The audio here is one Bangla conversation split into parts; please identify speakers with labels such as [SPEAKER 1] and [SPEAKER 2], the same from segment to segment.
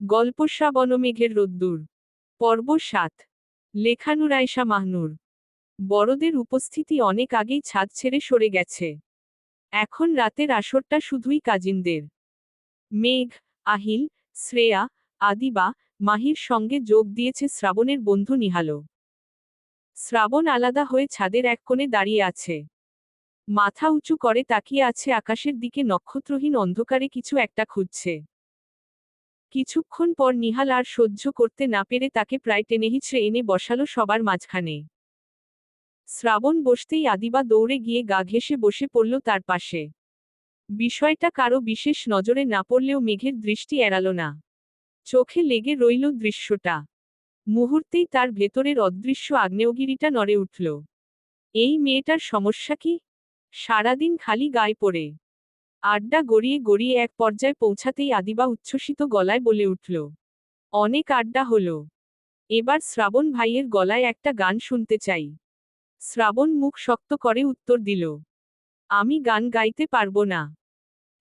[SPEAKER 1] গল্প শ্রাবণমেঘের রোদ্দুর। পর্ব সাত। লেখানুরায়শা মাহনুর। বড়দের উপস্থিতি অনেক আগেই ছাদ ছেড়ে সরে গেছে। এখন রাতের আসরটা শুধুই কাজিনদের। মেঘ, আহিল, শ্রেয়া, আদিবা, মাহির সঙ্গে যোগ দিয়েছে শ্রাবণের বন্ধু নিহালো শ্রাবণ আলাদা হয়ে ছাদের এক কোণে দাঁড়িয়ে আছে। মাথা উঁচু করে তাকিয়ে আছে আকাশের দিকে নক্ষত্রহীন অন্ধকারে কিছু একটা খুঁজছে। কিছুক্ষণ পর নিহাল আর সহ্য করতে না পেরে তাকে প্রায় টেনে হিচড়ে এনে বসালো সবার মাঝখানে। শ্রাবণ বসতেই আদিবা দৌড়ে গিয়ে গা ঘেঁষে বসে পড়ল তার পাশে। বিষয়টা কারও বিশেষ নজরে না পড়লেও মেঘের দৃষ্টি এড়াল না। চোখে লেগে রইল দৃশ্যটা। মুহূর্তেই তার ভেতরের অদৃশ্য আগ্নেয়গিরিটা নড়ে উঠল। এই মেয়েটার সমস্যা কি? সারাদিন খালি গায়ে পড়ে। আড্ডা গড়িয়ে গড়িয়ে এক পর্যায়ে পৌঁছাতেই আদিবা উচ্ছ্বসিত গলায় বলে উঠল, অনেক আড্ডা হলো। এবার শ্রাবণ ভাইয়ের গলায় একটা গান শুনতে চাই। শ্রাবণ মুখ শক্ত করে উত্তর দিল, আমি গান গাইতে পারব না।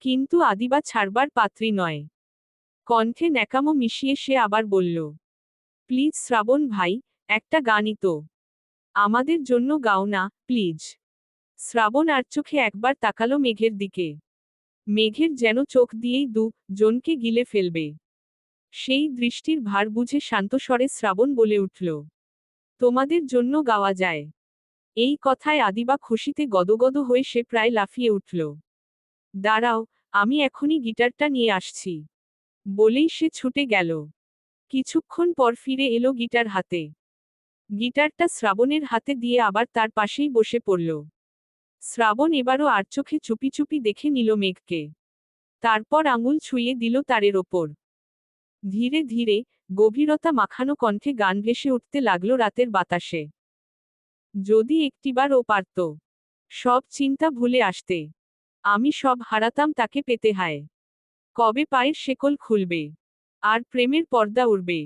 [SPEAKER 1] কিন্তু আদিবা ছাড়বার পাত্রী নয়। কণ্ঠে ন্যাকামো মিশিয়ে সে আবার বলল, প্লিজ শ্রাবণ ভাই, একটা গানই তো। আমাদের জন্য গাও না, প্লিজ। শ্রাবণ আর চোখে একবার তাকালো মেঘের দিকে। মেঘের যেন চোখ দিয়েই দু জনকে গিলে ফেলবে। সেই দৃষ্টির ভার বুঝে শান্তস্বরে শ্রাবণ বলে উঠল, তোমাদের জন্য গাওয়া যায়। এই কথায় আদিবা খুশিতে গদগদ হয়ে সে প্রায় লাফিয়ে উঠল, দাঁড়াও, আমি এখনই গিটারটা নিয়ে আসছি। বলেই সে ছুটে গেল। কিছুক্ষণ পর ফিরে এলো গিটার হাতে। গিটারটা শ্রাবণের হাতে দিয়ে আবার তার পাশেই বসে পড়ল। শ্রাবণ এবারও আর চোখে চুপি চুপি দেখে নিল মেঘকে। তারপর আঙুল ছুঁয়ে দিল তারের ওপর। ধীরে ধীরে গভীরতা মাখানো কণ্ঠে গান ভেসে উঠতে লাগল রাতের বাতাসে। যদি একটিবার ও পারত। সব চিন্তা ভুলে আসতে। আমি সব হারাতাম তাকে পেতে হায়। কবে পায়ের শেকল খুলবে? আর প্রেমের পর্দা উড়বে।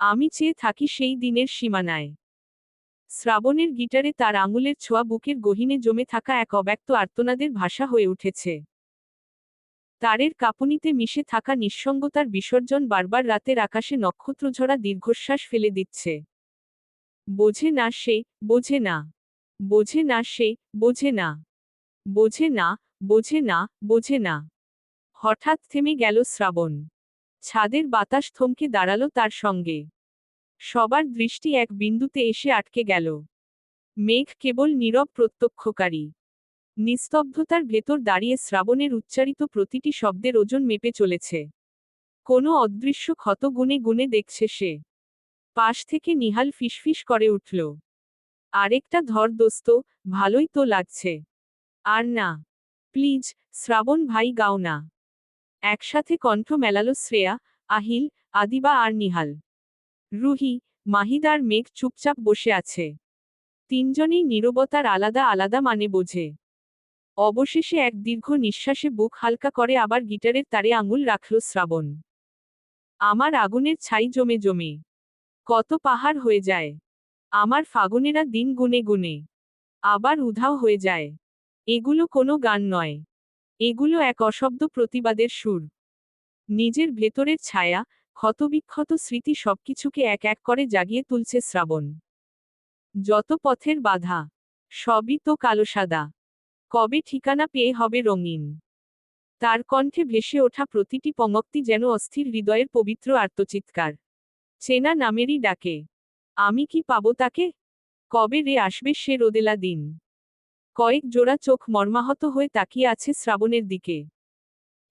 [SPEAKER 1] আমি চেয়ে থাকি সেই দিনের সীমানায়। শ্রাবণের গিটারে তার আঙুলের ছোঁয়া বুকের গহিনে জমে থাকা এক অব্যক্ত আর্তনাদের ভাষা হয়ে উঠেছে। তারের কাঁপুনিতে মিশে থাকা নিঃসঙ্গতার বিসর্জন বারবার রাতের আকাশে নক্ষত্রঝরা দীর্ঘশ্বাস ফেলে দিচ্ছে। বোঝে না সে, বোঝে না। বোঝে না সে, বোঝে না। বোঝে না বোঝে না বোঝে না। হঠাৎ থেমে গেল শ্রাবণ। ছাদের বাতাস থমকে দাঁড়াল তার সঙ্গে। সবার দৃষ্টি এক বিন্দুতে এসে আটকে গেল। মেঘ কেবল নীরব প্রত্যক্ষকারী। নিস্তব্ধতার ভেতর দাঁড়িয়ে শ্রাবণের উচ্চারিত প্রতিটি শব্দের ওজন মেপে চলেছে। কোনো অদৃশ্য ক্ষত গুনে গুনে দেখছে সে। পাশ থেকে নিহাল ফিসফিস করে উঠল। আরেকটা ধর দোস্ত, ভালোই তো লাগছে। আর না। প্লিজ, শ্রাবণ ভাই গাও না। একসাথে কণ্ঠ মেলালো শ্রেয়া, আহিল, আদিবা আর নিহাল। রুহি মাহিদার মেঘ চুপচাপ বসে আছে। তিনজনেই নীরবতার আলাদা আলাদা মানে বোঝে। অবশেষে এক দীর্ঘ নিঃশ্বাসে বুক হালকা করে আবার গিটারের তারে আঙুল রাখল শ্রাবণ। আমার আগুনের ছাই জমে জমে। কত পাহাড় হয়ে যায়। আমার ফাগুনেরা দিন গুনে গুনে। আবার উধাও হয়ে যায়। এগুলো কোনো গান নয়। এগুলো এক অশব্দ প্রতিবাদের সুর। নিজের ভেতরের ছায়া ক্ষতবিক্ষত স্মৃতি সবকিছুকে এক এক করে জাগিয়ে তুলছে শ্রাবণ। যত পথের বাধা, সবই তো কালো সাদা। কবে ঠিকানা পেয়ে হবে রঙিন। তার কণ্ঠে ভেসে ওঠা প্রতিটি পঙ্ক্তি যেন অস্থির হৃদয়ের পবিত্র আর্তচিৎকার। চেনা নামেরই ডাকে, আমি কি পাবো তাকে? কবে রে আসবে সে রোদেলা দিন? কয়েক জোড়া চোখ মর্মাহত হয়ে তাকিয়ে আছে শ্রাবণের দিকে।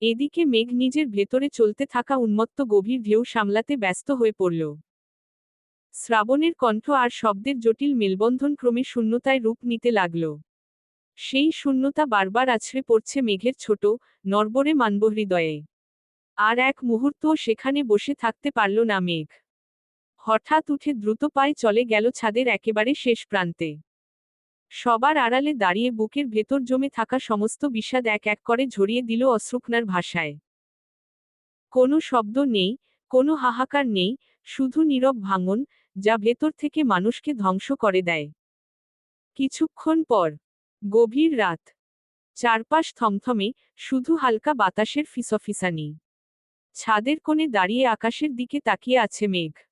[SPEAKER 1] এদিকে মেঘ নিজের ভেতরে চলতে থাকা উন্মত্ত গভীর ঢেউ সামলাতে ব্যস্ত হয়ে পড়ল। শ্রাবণের কণ্ঠ আর শব্দের জটিল মেলবন্ধন ক্রমে শূন্যতায় রূপ নিতে লাগল। সেই শূন্যতা বারবার আছড়ে পড়ছে মেঘের ছোট নরবরে মানবহৃদয়ে। আর এক মুহূর্তও সেখানে বসে থাকতে পারল না মেঘ। হঠাৎ উঠে দ্রুত পায়ে চলে গেল ছাদের একেবারে শেষ প্রান্তে। সবার আড়ালে দাঁড়িয়ে বুকের ভেতর জমে থাকা সমস্ত বিষাদ এক এক করে ঝরিয়ে দিল অশ্রুকনার ভাষায়। কোনো শব্দ নেই, কোনো হাহাকার নেই, শুধু নীরব ভাঙন, যা ভেতর থেকে মানুষকে ধ্বংস করে দেয়। কিছুক্ষণ পর, গভীর রাত। চারপাশ থমথমে, শুধু হালকা বাতাসের ফিসফিসানি। ছাদের কোণে দাঁড়িয়ে আকাশের দিকে তাকিয়ে আছে মেঘ।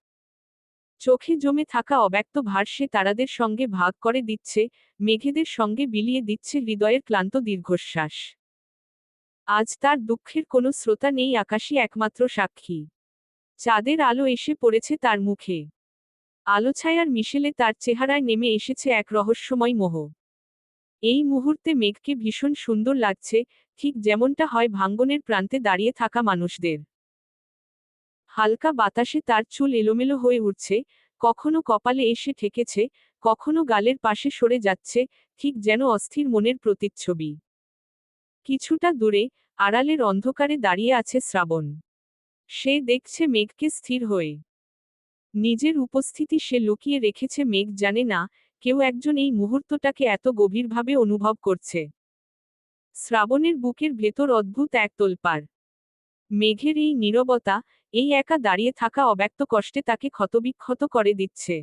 [SPEAKER 1] চোখে জমে থাকা অব্যক্ত ভার সে তারাদের সঙ্গে ভাগ করে দিচ্ছে, মেঘেদের সঙ্গে বিলিয়ে দিচ্ছে হৃদয়ের ক্লান্ত দীর্ঘশ্বাস। আজ তার দুঃখের কোনো শ্রোতা নেই আকাশই একমাত্র সাক্ষী। চাঁদের আলো এসে পড়েছে তার মুখে। আলোছায়ার মিশেলে তার চেহারায় নেমে এসেছে এক রহস্যময় মোহ। এই মুহূর্তে মেঘকে ভীষণ সুন্দর লাগছে, ঠিক যেমনটা হয় ভাঙ্গনের প্রান্তে দাঁড়িয়ে থাকা মানুষদের। হালকা বাতাসে তার চুল এলোমেলো হয়ে উঠছে, কখনো কপালে এসে ঠেকেছে, কখনো গালের পাশে সরে যাচ্ছে, ঠিক যেন অস্থির মনের প্রতিচ্ছবি। কিছুটা দূরে, আড়ালের অন্ধকারে দাঁড়িয়ে আছে শ্রাবণ। সে দেখছে মেঘকে স্থির হয়ে। নিজের উপস্থিতি সে লুকিয়ে রেখেছে মেঘ জানে না, কেউ একজন এই মুহূর্তটাকে এত গভীরভাবে অনুভব করছে। শ্রাবণের বুকের ভেতর অদ্ভুত এক তোলপাড় মেঘের এই নীরবতা এই একা দাঁড়িয়ে থাকা অব্যক্ত কষ্টে তাকে ক্ষতবিক্ষত করে দিচ্ছে।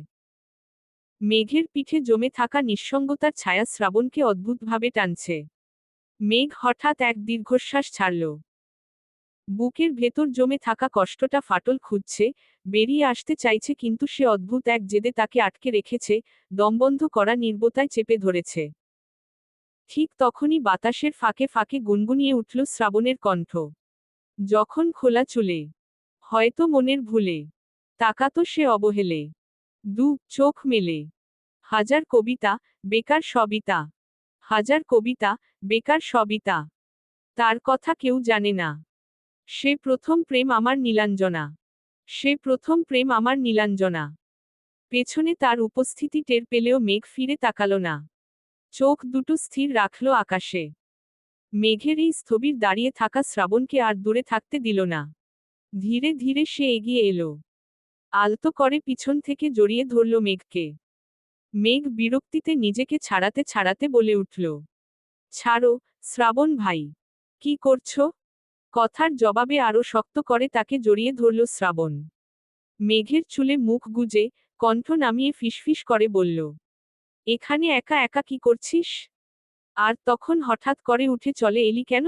[SPEAKER 1] মেঘের পিঠে জমে থাকা নিঃসঙ্গতার ছায়া শ্রাবণকে অদ্ভুতভাবে টানছে। মেঘ হঠাৎ এক দীর্ঘশ্বাস ছাড়ল। বুকের ভেতর জমে থাকা কষ্টটা ফাটল খুঁজছে, বেরিয়ে আসতে চাইছে কিন্তু সে অদ্ভুত এক জেদে তাকে আটকে রেখেছে দমবন্ধ করা নির্বতায় চেপে ধরেছে। ঠিক তখনই বাতাসের ফাঁকে ফাঁকে গুনগুনিয়ে উঠল শ্রাবণের কণ্ঠ। যখন খোলা চুলে হয়তো মনের ভুলে। তাকাতো সে অবহেলে। দু, চোখ মেলে। হাজার কবিতা, বেকার সবিতা। হাজার কবিতা, বেকার সবিতা। তার কথা কেউ জানে না। সে প্রথম প্রেম আমার নীলাঞ্জনা। সে প্রথম প্রেম আমার নীলাঞ্জনা। পেছনে তার উপস্থিতি টের পেলেও মেঘ ফিরে তাকালো না। চোখ দুটো স্থির রাখল আকাশে। মেঘের এই স্থবির দাঁড়িয়ে থাকা শ্রাবণকে আর দূরে থাকতে দিল না। ধীরে ধীরে সে এগিয়ে এলো। আলতো করে পিছন থেকে জড়িয়ে ধরল মেঘকে। মেঘ বিরক্তিতে নিজেকে ছাড়াতে ছাড়াতে বলে উঠল, ছাড়ো, শ্রাবণ ভাই, কি করছ? কথার জবাবে আরও শক্ত করে তাকে জড়িয়ে ধরল শ্রাবণ। মেঘের চুলে মুখ গুজে কণ্ঠ নামিয়ে ফিসফিস করে বলল, এখানে একা একা কি করছিস? আর তখন হঠাৎ করে উঠে চলে এলি কেন?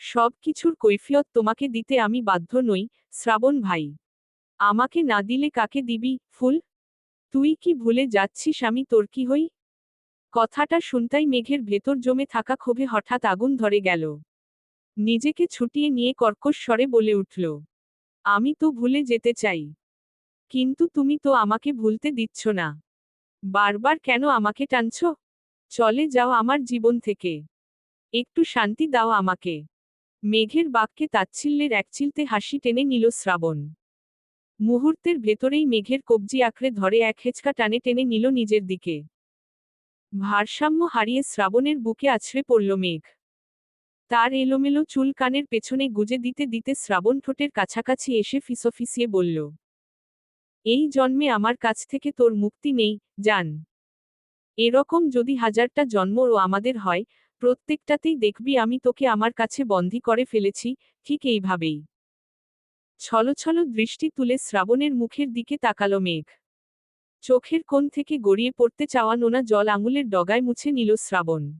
[SPEAKER 1] সব কিছুর কৈফিয়ত তোমাকে দিতে আমি বাধ্য নই, শ্রাবণ ভাই। আমাকে না দিলে কাকে দিবি, ফুল? তুই কি ভুলে যাচ্ছিস আমি তোর কি হই? কথাটা শুনতাই মেঘের ভেতর জমে থাকা ক্ষোভে হঠাৎ আগুন ধরে গেল। নিজেকে ছুটিয়ে নিয়ে কর্কশ স্বরে বলে উঠল, আমি তো ভুলে যেতে চাই। কিন্তু তুমি তো আমাকে ভুলতে দিচ্ছ না। বারবার কেন আমাকে টানছ? চলে যাও আমার জীবন থেকে। একটু শান্তি দাও আমাকে। মেঘের বাক্যে তাচ্ছিল্যের একচিলতে হাসি টেনে নিল শ্রাবণ। মুহূর্তের ভেতরেই মেঘের কবজি আঁকড়ে ধরে এক হেঁচকা টানে টেনে নিল নিজের দিকে। ভারসাম্য হারিয়ে শ্রাবণের বুকে আছড়ে পড়ল মেঘ। তার এলোমেলো চুল কানের পেছনে গুজে দিতে দিতে শ্রাবণ ঠোঁটের কাছাকাছি এসে ফিসফিসিয়ে বলল, এই জন্মে আমার কাছ থেকে তোর মুক্তি নেই, জান। এরকম যদি হাজারটা জন্ম ও আমাদের হয় প্রত্যেকটাতেই দেখবি আমি তোকে আমার কাছে বন্দী করে ফেলেছি, ঠিক এইভাবেই। ছলছল দৃষ্টি তুলে শ্রাবণের মুখের দিকে তাকালো মেঘ। চোখের কোণ থেকে গড়িয়ে পড়তে চাওয়া নোনা জল আঙুলের ডগায় মুছে নিল শ্রাবণ।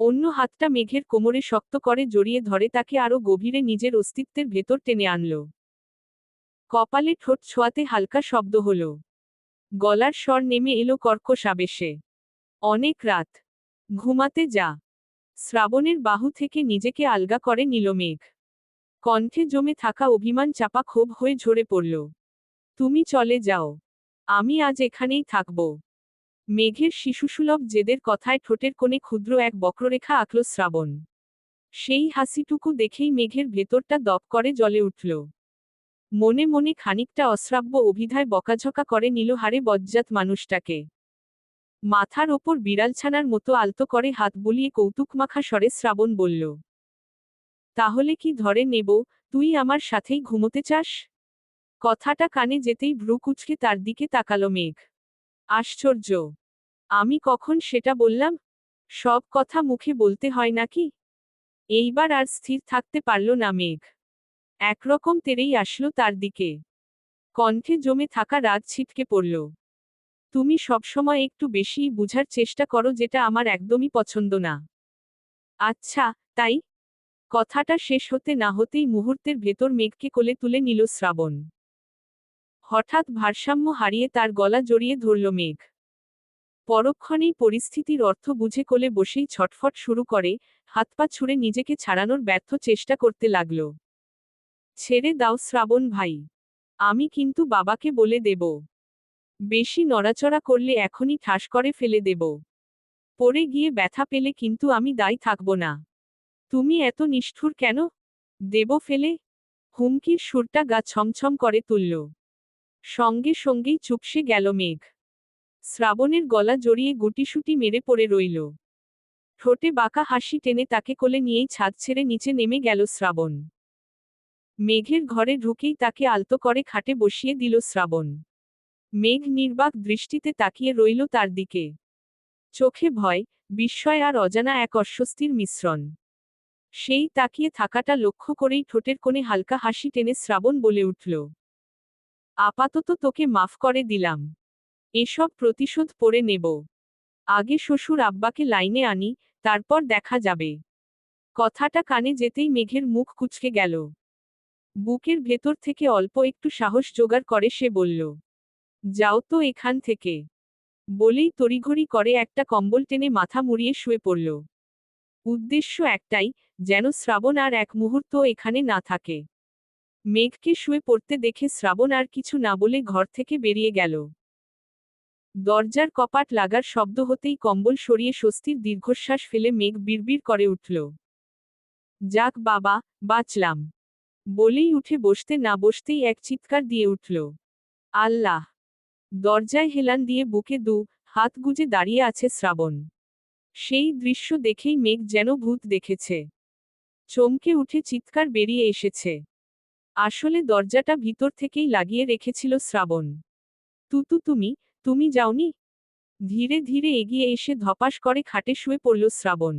[SPEAKER 1] অন্য হাতটা মেঘের কোমরে শক্ত করে জড়িয়ে ধরে তাকে আরও গভীরে নিজের অস্তিত্বের ভেতর টেনে আনল। কপালে ঠোঁট ছোঁয়াতে হালকা শব্দ হল। গলার স্বর নেমে এলো কর্কশ আবেশে। অনেক রাত। ঘুমাতে যা। শ্রাবণের বাহু থেকে নিজেকে আলগা করে নিল মেঘ। কণ্ঠে জমে থাকা অভিমান চাপা ক্ষোভ হয়ে ঝরে পড়ল। তুমি চলে যাও। আমি আজ এখানেই থাকব। মেঘের শিশুসুলভ জেদের কথায় ঠোঁটের কোণে ক্ষুদ্র এক বক্ররেখা আঁকল শ্রাবণ। সেই হাসিটুকু দেখেই মেঘের ভেতরটা দপ করে জ্বলে উঠল। মনে মনে খানিকটা অশ্রাব্য অভিধায় বকাঝকা করে নিল হারে বজ্জাত মানুষটাকে। মাথার ওপর বিড়ালছানার মতো আলতো করে হাত বুলিয়ে কৌতুকমাখা স্বরে শ্রাবণ বলল, তাহলে কি ধরে নেব, তুই আমার সাথেই ঘুমোতে চাস? কথাটা কানে যেতেই ভ্রু কুচকে তার দিকে তাকালো মেঘ। আশ্চর্য, আমি কখন সেটা বললাম? সব কথা মুখে বলতে হয় নাকি? এইবার আর স্থির থাকতে পারল না মেঘ। একরকম তেরেই আসলো তার দিকে। কণ্ঠে জমে থাকা রাগ ছিটকে পড়ল। তুমি সবসময় একটু বেশিই বুঝার চেষ্টা করো যেটা আমার একদমই পছন্দ না। আচ্ছা তাই? কথাটা শেষ হতে না হতেই মুহূর্তের ভেতর মেঘকে কোলে তুলে নিল শ্রাবণ। হঠাৎ ভারসাম্য হারিয়ে তার গলা জড়িয়ে ধরল মেঘ। পরক্ষণেই পরিস্থিতির অর্থ বুঝে কোলে বসেই ছটফট শুরু করে, হাত পা ছুঁড়ে নিজেকে ছাড়ানোর ব্যর্থ চেষ্টা করতে লাগল। ছেড়ে দাও শ্রাবণ ভাই। আমি কিন্তু বাবাকে বলে দেব। বেশি নড়াচড়া করলে এখনই ঠাস করে ফেলে দেব। পড়ে গিয়ে ব্যথা পেলে কিন্তু আমি দায়ী থাকব না। তুমি এত নিষ্ঠুর কেন? দেব ফেলে। হুমকির সুরটা গা ছমছম করে তুলল। সঙ্গে সঙ্গেই চুপসে গেল মেঘ। শ্রাবণের গলা জড়িয়ে গুটিসুটি মেরে পড়ে রইল। ঠোঁটে বাঁকা হাসি টেনে তাকে কোলে নিয়েই ছাদ ছেড়ে নিচে নেমে গেল শ্রাবণ। মেঘের ঘরে ঢুকেই তাকে আলতো করে খাটে বসিয়ে দিল শ্রাবণ। মেঘ নির্বাক দৃষ্টিতে তাকিয়ে রইল তার দিকে। চোখে ভয়, বিস্ময় আর অজানা এক অস্বস্তির মিশ্রণ। সেই তাকিয়ে থাকাটা লক্ষ্য করেই ঠোঁটের কোণে হালকা হাসি টেনে শ্রাবণ বলে উঠল। আপাতত তোকে মাফ করে দিলাম। এসব প্রতিশোধ পরে নেব। আগে শ্বশুর আব্বাকে লাইনে আনি, তারপর দেখা যাবে। কথাটা কানে যেতেই মেঘের মুখ কুচকে গেল। বুকের ভেতর থেকে অল্প একটু সাহস জোগাড় করে সে বলল যাও তো এখান থেকে। বলেই তড়িঘড়ি করে একটা কম্বল টেনে মাথা মুড়িয়ে শুয়ে পড়ল। উদ্দেশ্য একটাই, যেন শ্রাবণ আর এক মুহূর্ত এখানে না থাকে। মেঘকে শুয়ে পড়তে দেখে শ্রাবণ আর কিছু না বলে ঘর থেকে বেরিয়ে গেল। দরজার কপাট লাগার শব্দ হতেই কম্বল সরিয়ে স্বস্তির দীর্ঘশ্বাস ফেলে মেঘ বিড়বিড় করে উঠল। যাক বাবা, বাঁচলাম। বলেই উঠে বসতে না বসতেই এক চিৎকার দিয়ে উঠল। আল্লাহ! দরজায় হেলান দিয়ে বুকে দু, হাত গুজে দাঁড়িয়ে আছে শ্রাবণ। সেই দৃশ্য দেখেই মেঘ যেন ভূত দেখেছে। চমকে উঠে চিৎকার বেরিয়ে এসেছে। আসলে দরজাটা ভিতর থেকেই লাগিয়ে রেখেছিল শ্রাবণ। তুতু, তুমি তুমি যাওনি? ধীরে ধীরে এগিয়ে এসে ধপাস করে খাটে শুয়ে পড়ল শ্রাবণ।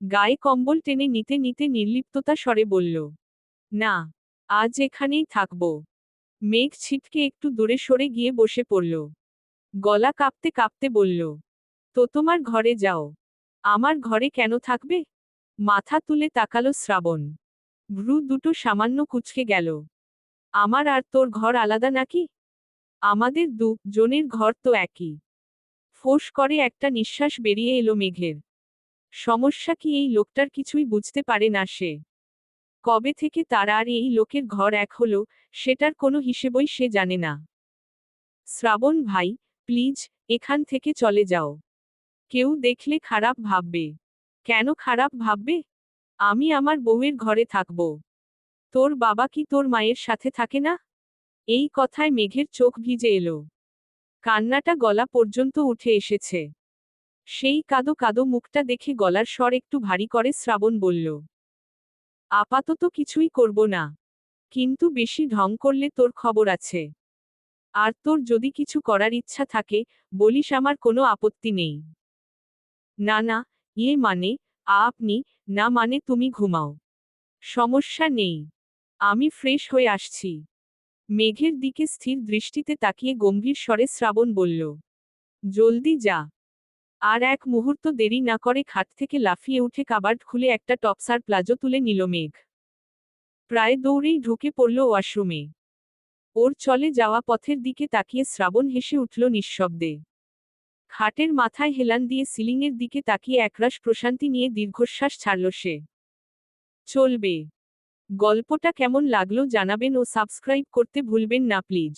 [SPEAKER 1] গায়ে কম্বল টেনে নিতে নিতে নির্লিপ্ততা স্বরে বলল, না, আজ এখানেই থাকব। মেঘ ছিটকে একটু দূরে সরে গিয়ে বসে পড়ল। গলা কাঁপতে কাঁপতে বলল, তো তোমার ঘরে যাও। আমার ঘরে কেন থাকবে? মাথা তুলে তাকালো শ্রাবণ। ভ্রু দুটো সামান্য কুচকে গেল। আমার আর তোর ঘর আলাদা নাকি? আমাদের দু জনের ঘর তো একই। ফোঁস করে একটা নিঃশ্বাস বেরিয়ে এলো মেঘের। সমস্যা কি এই লোকটার কিছুই বুঝতে পারে না সে। কবে থেকে তার আর এই লোকের ঘর এক হলো, সেটার কোনো হিসেবই সে জানে না। শ্রাবণ, ভাই, প্লিজ, এখান থেকে চলে যাও। কেউ দেখলে খারাপ ভাববে। কেন খারাপ ভাববে? আমি আমার বউয়ের ঘরে থাকব। তোর বাবা কি তোর মায়ের সাথে থাকে না? এই কথায় মেঘের চোখ ভিজে এলো। কান্নাটা গলা পর্যন্ত উঠে এসেছে। সেই কাদো কাদো মুখটা দেখে গলার স্বর একটু ভারী করে শ্রাবণ বলল আপাতত কিছুই করব না। কিন্তু বেশি ঢং করলে তোর খবর আছে। আর তোর যদি কিছু করার ইচ্ছা থাকে, বলিস আমার কোনো আপত্তি নেই। না না ইয়ে মানে আপনি, না মানে তুমি ঘুমাও। সমস্যা নেই। আমি ফ্রেশ হয়ে আসছি। মেঘের দিকে স্থির দৃষ্টিতে তাকিয়ে গম্ভীর স্বরে শ্রাবণ বলল, জলদি যা। আর এক মুহূর্ত দেরি না করে খাট থেকে লাফিয়ে উঠে কাবার্ড খুলে একটা টপসার প্লাজো তুলে নিল মেঘ। প্রায় দৌড়েই ঢুকে পড়ল ওয়াশরুমে। ওর চলে যাওয়া পথের দিকে তাকিয়ে শ্রাবণ হেসে উঠল নিঃশব্দে। খাটের মাথায় হেলান দিয়ে সিলিংয়ের দিকে তাকিয়ে একরাশ প্রশান্তি নিয়ে দীর্ঘশ্বাস ছাড়ল সে। চলবে। গল্পটা কেমন লাগল জানাবেন ও সাবস্ক্রাইব করতে ভুলবেন না প্লিজ।